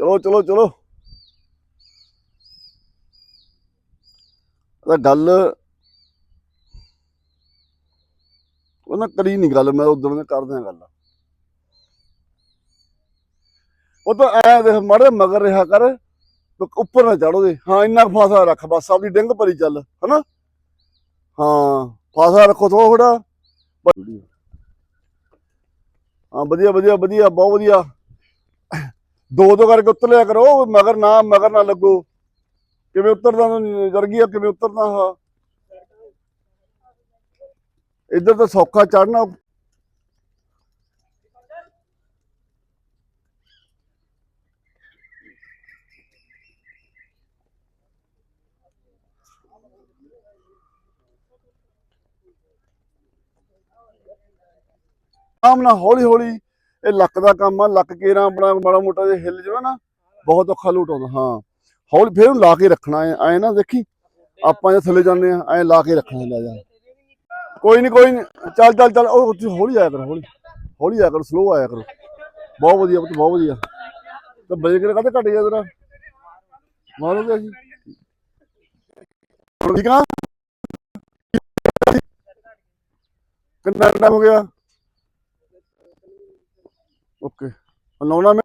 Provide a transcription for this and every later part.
ਚਲੋ ਚਲੋ ਚਲੋ। ਉਹ ਗੱਲ ਉਹਨਾਂ ਕਰੀ ਨਹੀਂ ਗੱਲ, ਮੈਂ ਉਦੋਂ ਨੇ ਕਰਦੇ ਗੱਲ। ਉਹ ਤਾਂ ਐ ਦੇਖ, ਮਾੜੇ ਮਗਰ ਰਿਹਾ ਕਰ ਉੱਪਰ ਨਾ ਚੜੋ ਦੇ ਹਾਂ, ਇੰਨਾ ਕੁ ਫਾਸਾ ਰੱਖ, ਬਸ ਆਪਣੀ ਡਿੰਗ ਭਰੀ ਚੱਲ, ਹਨਾ? ਹਾਂ ਫਾਸਾ ਰੱਖੋ ਥੋੜਾ ਹਾਂ, ਵਧੀਆ ਵਧੀਆ ਵਧੀਆ, ਬਹੁਤ ਵਧੀਆ। ਦੋ ਦੋ ਕਰਕੇ ਉਤਰ ਲਿਆ ਕਰੋ ਮਗਰ ਨਾ ਮਗਰ ਨਾ ਲੱਗੋ। ਕਿਵੇਂ ਉਤਰਦਾ ਜਰ ਕਿਵੇਂ ਉਤਰਦਾ ਹਾਂ। ਇੱਧਰ ਤਾਂ ਸੌਖਾ ਚੜਨਾ ਆਮ ਨਾ ਹੌਲੀ ਹੌਲੀ ਇਹ ਲੱਕ ਦਾ ਕੰਮ ਆ, ਲੱਕ ਕੇਰਾ ਆਪਣਾ ਮਾੜਾ ਮੋਟਾ ਜਿਹਾ ਹਿੱਲ ਜਾਵੇ ਨਾ, ਬਹੁਤ ਔਖਾ ਲੂਟ ਆਉਂਦਾ, ਹਾਂ। ਹੌਲੀ ਫੇਰ ਲਾ ਕੇ ਰੱਖਣਾ ਐ ਐ ਨਾ ਦੇਖੀ, ਆਪਾਂ ਜੇ ਥੱਲੇ ਜਾਂਦੇ ਆ ਐ ਲਾ ਕੇ ਰੱਖਣਾ, ਲੈ ਜਾ। ਕੋਈ ਨਹੀਂ ਕੋਈ ਨਹੀਂ ਚੱਲ ਚੱਲ ਚੱਲ, ਉਹ ਹੌਲੀ ਆਇਆ ਕਰੋ, ਹੌਲੀ ਹੌਲੀ ਆਇਆ ਕਰੋ ਸਲੋ ਆਇਆ ਕਰੋ। ਬਹੁਤ ਵਧੀਆ ਪੁੱਤ, ਬਹੁਤ ਵਧੀਆ। ਤੇ ਬਜੇ ਕਿਹੜਾ ਘਟ ਗਿਆ ਤੇਰਾ? ਮਾਰੋ ਜੀ। ਠੀਕ ਆ? ਕਿੰਨਾ ਟਾਈਮ ਹੋ ਗਿਆ? ਓਕੇ। ਲਾਉਣਾ ਮੈਂ।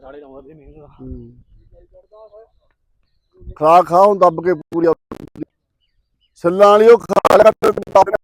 ਸਾੜੇ ਲਾਉਂਦਾ ਤੇ ਮੈਨੂੰ ਖਾ ਖਾ ਹੁਣ ਦੱਬ ਕੇ ਪੂਰੀ ਛੱਲਾਂ ਵਾਲੀ ਉਹ ਖਾ ਲਿਆ